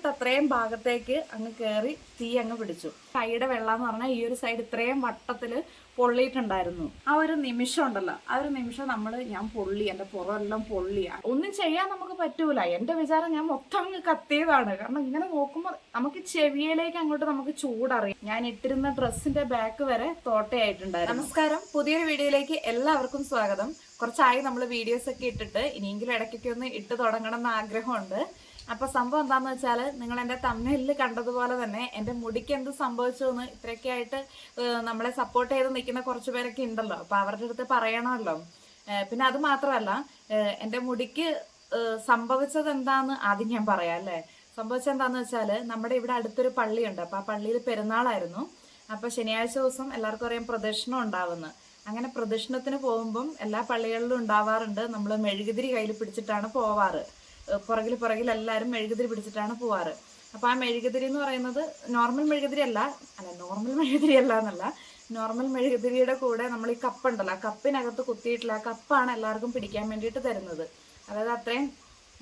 ക്ലിപ്പിട്ട് അത്രയും ഭാഗത്തേക്ക് അങ്ങ് കയറി തീ അങ്ങ് പിടിച്ചു. കൈയുടെ വെള്ളം എന്ന് പറഞ്ഞാൽ ഈ ഒരു സൈഡ് ഇത്രയും വട്ടത്തിൽ പൊള്ളിയിട്ടുണ്ടായിരുന്നു. ആ ഒരു നിമിഷം ഉണ്ടല്ലോ. ആ ഒരു നിമിഷം നമ്മൾ ഞാൻ പൊള്ളി എന്റെ പുറമെല്ലാം പൊള്ളിയാ ഒന്നും ചെയ്യാൻ നമുക്ക് പറ്റൂല. എന്റെ വിചാരം ഞാൻ മൊത്തം അങ്ങ് കത്തിയതാണ്. കാരണം ഇങ്ങനെ നോക്കുമ്പോൾ നമുക്ക് ചെവിയിലേക്ക് അങ്ങോട്ട് നമുക്ക് ചൂടറിയാം. ഞാൻ ഇട്ടിരുന്ന ഡ്രസ്സിന്റെ ബാക്ക് വരെ തോട്ടയായിട്ടുണ്ടായിരുന്നു. നമസ്കാരം. പുതിയൊരു വീഡിയോയിലേക്ക് എല്ലാവർക്കും സ്വാഗതം. കുറച്ചായി നമ്മൾ വീഡിയോസ് ഒക്കെ ഇട്ടിട്ട് ഇനിയെങ്കിലും ഇടയ്ക്കൊക്കെ ഒന്ന് ഇട്ട് തുടങ്ങണം എന്ന് ആഗ്രഹമുണ്ട്. അപ്പൊ സംഭവം എന്താന്ന് വെച്ചാൽ നിങ്ങൾ എന്റെ തമ്മിലിൽ കണ്ടതുപോലെ തന്നെ എന്റെ മുടിക്ക് എന്ത് സംഭവിച്ചു എന്ന് ഇത്രയൊക്കെ ആയിട്ട് നമ്മളെ സപ്പോർട്ട് ചെയ്ത് നിൽക്കുന്ന കുറച്ച് പേരൊക്കെ ഉണ്ടല്ലോ അപ്പൊ അവരുടെ അടുത്ത് പറയണമല്ലോ. പിന്നെ അത് മാത്രമല്ല എന്റെ മുടിക്ക് സംഭവിച്ചത് എന്താന്ന് ആദ്യം ഞാൻ പറയാം അല്ലേ? സംഭവിച്ചത് എന്താന്ന് വെച്ചാൽ നമ്മുടെ ഇവിടെ അടുത്തൊരു പള്ളിയുണ്ട്. അപ്പൊ ആ പള്ളിയിൽ പെരുന്നാളായിരുന്നു. അപ്പൊ ശനിയാഴ്ച ദിവസം എല്ലാവർക്കും അറിയാം പ്രദക്ഷിണം ഉണ്ടാവുന്നത് അങ്ങനെ പ്രദക്ഷിണത്തിന് പോകുമ്പം എല്ലാ പള്ളികളിലും ഉണ്ടാവാറുണ്ട്. നമ്മൾ മെഴുകുതിരി കയ്യിൽ പിടിച്ചിട്ടാണ് പോവാറ്. പുറകിൽ പുറകിൽ എല്ലാവരും മെഴുകുതിരി പിടിച്ചിട്ടാണ് പോവാറ്. അപ്പൊ ആ മെഴുകുതിരി എന്ന് പറയുന്നത് നോർമൽ മെഴുകുതിരി അല്ല അല്ല നോർമൽ മെഴുകുതിരി അല്ല എന്നല്ല. നോർമൽ മെഴുകുതിരിയുടെ കൂടെ നമ്മൾ ഈ കപ്പ് ഉണ്ടല്ലോ ആ കപ്പിനകത്ത് കുത്തിയിട്ടുള്ള ആ കപ്പാണ് എല്ലാവർക്കും പിടിക്കാൻ വേണ്ടിയിട്ട് തരുന്നത്. അതായത് അത്രയും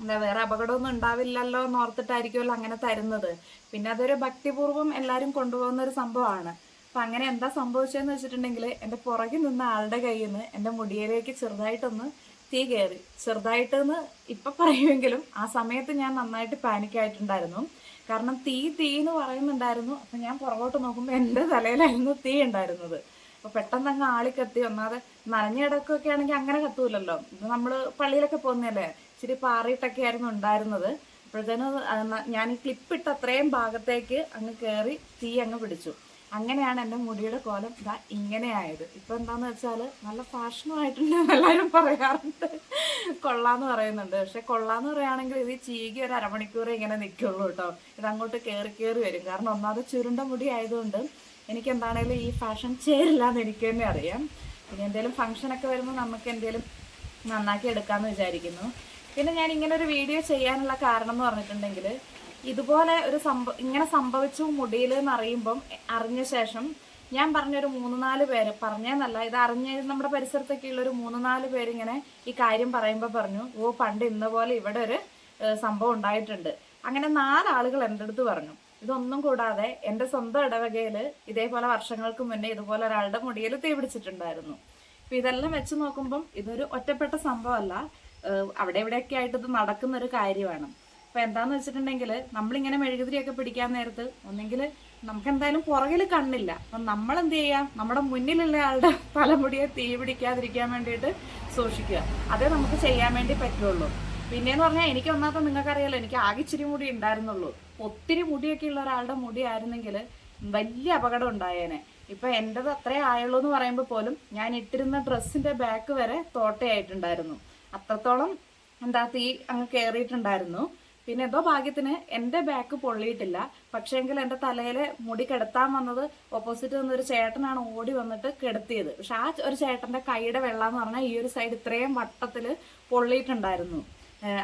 എന്താ വേറെ അപകടമൊന്നും ഉണ്ടാവില്ലല്ലോ എന്ന് ഓർത്തിട്ടായിരിക്കുമല്ലോ അങ്ങനെ തരുന്നത്. പിന്നെ അതൊരു ഭക്തിപൂർവം എല്ലാവരും കൊണ്ടുപോകുന്ന ഒരു സംഭവമാണ്. അപ്പൊ അങ്ങനെ എന്താ സംഭവിച്ചതെന്ന് വെച്ചിട്ടുണ്ടെങ്കിൽ എന്റെ പുറകിൽ നിന്ന ആളുടെ കയ്യിൽ നിന്ന് എന്റെ മുടിയിലേക്ക് ചെറുതായിട്ടൊന്ന് തീ കയറി. ചെറുതായിട്ടെന്ന് ഇപ്പൊ പറയുമെങ്കിലും ആ സമയത്ത് ഞാൻ നന്നായിട്ട് പാനിക് ആയിട്ടുണ്ടായിരുന്നു. കാരണം തീ തീ എന്ന് പറയുന്നുണ്ടായിരുന്നു. അപ്പൊ ഞാൻ പുറകോട്ട് നോക്കുമ്പോൾ എന്റെ തലയിലായിരുന്നു തീ ഉണ്ടായിരുന്നത്. അപ്പൊ പെട്ടെന്ന് അങ്ങ് ആളി കത്തി ഒന്നാതെ നനഞ്ഞ ഇടക്കൊക്കെ ആണെങ്കിൽ അങ്ങനെ കത്തൂലല്ലോ. നമ്മൾ പള്ളിയിലൊക്കെ പോകുന്നതല്ലേ? ഇച്ചിരി പാറിയിട്ടൊക്കെ ആയിരുന്നു ഉണ്ടായിരുന്നത്. അപ്പോഴത്തേനും ഞാൻ ഈ ക്ലിപ്പിട്ട് അത്രയും ഭാഗത്തേക്ക് അങ്ങ് കയറി തീ അങ്ങ് പിടിച്ചു. അങ്ങനെയാണ് എന്റെ മുടിയുടെ കോലം. ഇതാ ഇങ്ങനെയായത്. ഇപ്പൊ എന്താന്ന് വെച്ചാൽ നല്ല ഫാഷനുമായിട്ടുണ്ട് എല്ലാവരും പറയാറുണ്ട്. കൊള്ളാന്ന് പറയുന്നുണ്ട്. പക്ഷെ കൊള്ളാന്ന് പറയുകയാണെങ്കിൽ ഇത് ചീകി ഒരു അരമണിക്കൂർ ഇങ്ങനെ നിൽക്കുള്ളൂ കേട്ടോ. ഇത് അങ്ങോട്ട് കയറി കയറി വരും. കാരണം ഒന്നാമത് ചുരുണ്ട മുടി ആയതുകൊണ്ട് എനിക്ക് എന്താണേലും ഈ ഫാഷൻ ചേരില്ല എന്ന് എനിക്ക് തന്നെ അറിയാം. പിന്നെ എന്തെങ്കിലും ഫംഗ്ഷനൊക്കെ വരുമ്പോൾ നമുക്ക് എന്തെങ്കിലും നന്നാക്കി എടുക്കാമെന്ന് വിചാരിക്കുന്നു. പിന്നെ ഞാൻ ഇങ്ങനെ ഒരു വീഡിയോ ചെയ്യാനുള്ള കാരണം എന്ന് പറഞ്ഞിട്ടുണ്ടെങ്കിൽ ഇതുപോലെ ഒരു സംഭവം ഇങ്ങനെ സംഭവിച്ചു മുടിയിൽ എന്ന് അറിയുമ്പം അറിഞ്ഞ ശേഷം ഞാൻ പറഞ്ഞൊരു മൂന്ന് നാല് പേര് പറഞ്ഞെന്നല്ല ഇത് അറിഞ്ഞ നമ്മുടെ പരിസരത്തൊക്കെ ഉള്ള ഒരു മൂന്ന് നാല് പേരിങ്ങനെ ഈ കാര്യം പറയുമ്പോൾ പറഞ്ഞു ഓ പണ്ട് ഇന്ന പോലെ ഇവിടെ ഒരു സംഭവം ഉണ്ടായിട്ടുണ്ട്. അങ്ങനെ നാലാളുകൾ എന്റെ അടുത്ത് പറഞ്ഞു. ഇതൊന്നും കൂടാതെ എന്റെ സ്വന്തം ഇടവകയിൽ ഇതേപോലെ വർഷങ്ങൾക്ക് മുന്നേ ഇതുപോലെ ഒരാളുടെ മുടിയിൽ തീ പിടിച്ചിട്ടുണ്ടായിരുന്നു. അപ്പം ഇതെല്ലാം വെച്ച് നോക്കുമ്പം ഇതൊരു ഒറ്റപ്പെട്ട സംഭവമല്ല അവിടെ ഇവിടെയൊക്കെ ആയിട്ട് ഇത് നടക്കുന്നൊരു കാര്യമാണ്. അപ്പൊ എന്താന്ന് വെച്ചിട്ടുണ്ടെങ്കിൽ നമ്മളിങ്ങനെ മെഴുകുതിരിയൊക്കെ പിടിക്കാൻ നേരത്ത് ഒന്നെങ്കിൽ നമുക്ക് എന്തായാലും പുറകിൽ കണ്ണില്ല. അപ്പൊ നമ്മൾ എന്ത് ചെയ്യാം നമ്മുടെ മുന്നിലുള്ള ആളുടെ തലമുടിയെ തീ പിടിക്കാതിരിക്കാൻ വേണ്ടിയിട്ട് സൂക്ഷിക്കുക. അതേ നമുക്ക് ചെയ്യാൻ വേണ്ടി പറ്റുള്ളൂ. പിന്നെന്ന് പറഞ്ഞാൽ എനിക്ക് ഒന്നാമത്തെ നിങ്ങൾക്കറിയാലോ എനിക്ക് ആകെ ഇച്ചിരി മുടി ഉണ്ടായിരുന്നുള്ളൂ. ഒത്തിരി മുടിയൊക്കെ ഉള്ള ഒരാളുടെ മുടി ആയിരുന്നെങ്കിൽ വലിയ അപകടം ഉണ്ടായേനെ. ഇപ്പൊ എന്റേത് അത്രേ ആയുള്ളൂ എന്ന് പറയുമ്പോൾ പോലും ഞാൻ ഇട്ടിരുന്ന ഡ്രസ്സിന്റെ ബാക്ക് വരെ തോട്ടയായിട്ടുണ്ടായിരുന്നു. അത്രത്തോളം എന്താ തീ അങ്ങ് കയറിയിട്ടുണ്ടായിരുന്നു പിന്നെ എന്തോ ഭാഗ്യത്തിന് എന്റെ ബാക്ക് പൊള്ളിയിട്ടില്ല. പക്ഷേങ്കിൽ എന്റെ തലയിലെ മുടി കിടത്താൻ വന്നത് ഓപ്പോസിറ്റ് നിന്നൊരു ചേട്ടനാണ് ഓടി വന്നിട്ട് കിടത്തിയത്. പക്ഷെ ആ ഒരു ചേട്ടന്റെ കൈയുടെ വെള്ളം എന്ന് പറഞ്ഞാൽ ഈ ഒരു സൈഡ് ഇത്രയും വട്ടത്തിൽ പൊള്ളിയിട്ടുണ്ടായിരുന്നു.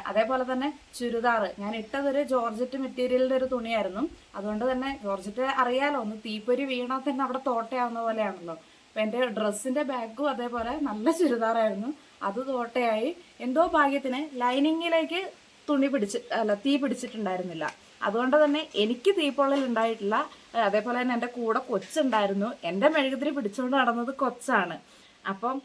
അതേപോലെ തന്നെ ചുരിദാർ. ഞാൻ ഇട്ടതൊരു ജോർജറ്റ് മെറ്റീരിയലിന്റെ ഒരു തുണിയായിരുന്നു. അതുകൊണ്ട് തന്നെ ജോർജറ്റ് അറിയാലോ ഒന്ന് തീപ്പൊരി വീണാൽ തന്നെ അവിടെ തോട്ടയാവുന്ന പോലെയാണല്ലോ. അപ്പൊ എന്റെ ഡ്രസ്സിന്റെ ബാഗും അതേപോലെ നല്ല ചുരിദാറായിരുന്നു. അത് തോട്ടയായി. എന്തോ ഭാഗ്യത്തിന് ലൈനിങ്ങിലേക്ക് തുണി പിടിച്ച് അല്ല തീ പിടിച്ചിട്ടുണ്ടായിരുന്നില്ല. അതുകൊണ്ട് തന്നെ എനിക്ക് തീപ്പൊള്ളൽ ഉണ്ടായിട്ടില്ല. അതേപോലെ തന്നെ എന്റെ കൂടെ കൊച്ചുണ്ടായിരുന്നു. എന്റെ മെഴുകുതിരി പിടിച്ചുകൊണ്ട് നടന്നത് കൊച്ചാണ്. അപ്പം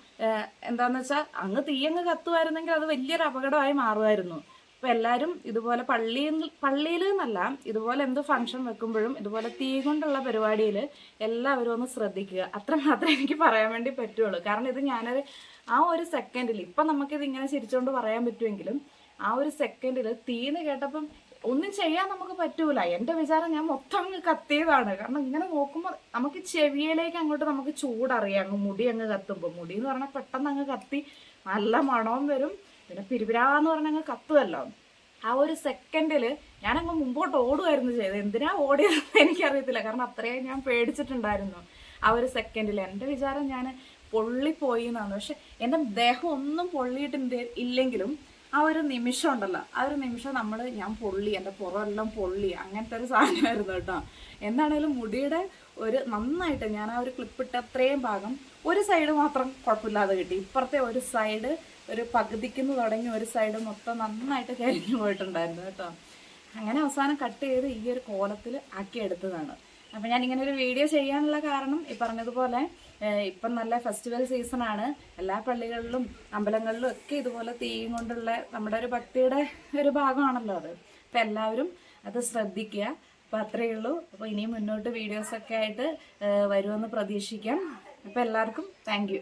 എന്താന്ന് വെച്ചാൽ അങ്ങ് തീയങ്ങ് കത്തുമായിരുന്നെങ്കിൽ അത് വലിയൊരു അപകടമായി മാറുമായിരുന്നു. അപ്പം എല്ലാവരും ഇതുപോലെ പള്ളിയിൽ പള്ളിയിൽ എന്നല്ല ഇതുപോലെ എന്ത് ഫംഗ്ഷൻ വെക്കുമ്പോഴും ഇതുപോലെ തീ കൊണ്ടുള്ള പരിപാടിയിൽ എല്ലാവരും ഒന്ന് ശ്രദ്ധിക്കുക. അത്ര മാത്രമേ എനിക്ക് പറയാൻ വേണ്ടി പറ്റുള്ളൂ. കാരണം ഇത് ഞാനൊരു ആ ഒരു സെക്കൻഡിൽ ഇപ്പം നമുക്കിത് ഇങ്ങനെ ചിരിച്ചുകൊണ്ട് പറയാൻ പറ്റുമെങ്കിലും ആ ഒരു സെക്കൻഡിൽ തീന്ന് കേട്ടപ്പം ഒന്നും ചെയ്യാൻ നമുക്ക് പറ്റൂല. എന്റെ വിചാരം ഞാൻ മൊത്തം അങ്ങ് കത്തിയതാണ്. കാരണം ഇങ്ങനെ നോക്കുമ്പോൾ നമുക്ക് ചെവിയിലേക്ക് അങ്ങോട്ട് നമുക്ക് ചൂടറിയാം. അങ്ങ് മുടി അങ്ങ് കത്തുമ്പോൾ മുടി എന്ന് പറഞ്ഞാൽ പെട്ടെന്ന് അങ്ങ് കത്തി നല്ല മണവും വരും. പിന്നെ പിരിപിരാന്ന് പറഞ്ഞാൽ അങ്ങ് കത്തുമല്ലോ ആ ഒരു സെക്കൻഡിൽ ഞാനങ്ങ് മുമ്പോട്ട് ഓടുമായിരുന്നു ചെയ്തത്. എന്തിനാ ഓടിയതെന്ന് എനിക്കറിയത്തില്ല. കാരണം അത്രയും ഞാൻ പേടിച്ചിട്ടുണ്ടായിരുന്നു ആ ഒരു സെക്കൻഡിൽ എന്റെ വിചാരം ഞാൻ പൊള്ളിപ്പോയി എന്നാണ്. പക്ഷെ എന്റെ ദേഹം ഒന്നും പൊള്ളിയിട്ട് ഇല്ലെങ്കിലും ആ ഒരു നിമിഷം ഉണ്ടല്ലോ. ആ ഒരു നിമിഷം നമ്മൾ ഞാൻ പൊള്ളി എന്റെ പുറമെല്ലാം പൊള്ളി അങ്ങനത്തെ ഒരു സാധനമായിരുന്നു കേട്ടോ. എന്താണേലും മുടിയുടെ ഒരു നന്നായിട്ട് ഞാൻ ആ ഒരു ക്ലിപ്പിട്ട അത്രയും ഭാഗം ഒരു സൈഡ് മാത്രം കുഴപ്പമില്ലാതെ കിട്ടി. ഇപ്പുറത്തെ ഒരു സൈഡ് ഒരു പകുതിക്കുന്ന് തുടങ്ങി ഒരു സൈഡ് മൊത്തം നന്നായിട്ട് കരിഞ്ഞു പോയിട്ടുണ്ടായിരുന്നു കേട്ടോ. അങ്ങനെ അവസാനം കട്ട് ചെയ്ത് ഈ ഒരു കോലത്തിൽ ആക്കി എടുത്തതാണ് അപ്പം ഞാൻ ഇങ്ങനെ ഒരു വീഡിയോ ചെയ്യാനുള്ള കാരണം ഈ പറഞ്ഞതുപോലെ ഇപ്പം നല്ല ഫെസ്റ്റിവൽ സീസണാണ് എല്ലാ പള്ളികളിലും അമ്പലങ്ങളിലും ഒക്കെ ഇതുപോലെ തീയും കൊണ്ടുള്ള നമ്മുടെ ഒരു ഭക്തിയുടെ ഒരു ഭാഗമാണല്ലോ അത്. അപ്പം എല്ലാവരും അത് ശ്രദ്ധിക്കുക. അപ്പോൾ അത്രയേ ഉള്ളൂ. അപ്പോൾ ഇനിയും മുന്നോട്ട് വീഡിയോസൊക്കെ ആയിട്ട് വരുമെന്ന് പ്രതീക്ഷിക്കാം. അപ്പോൾ എല്ലാവർക്കും താങ്ക്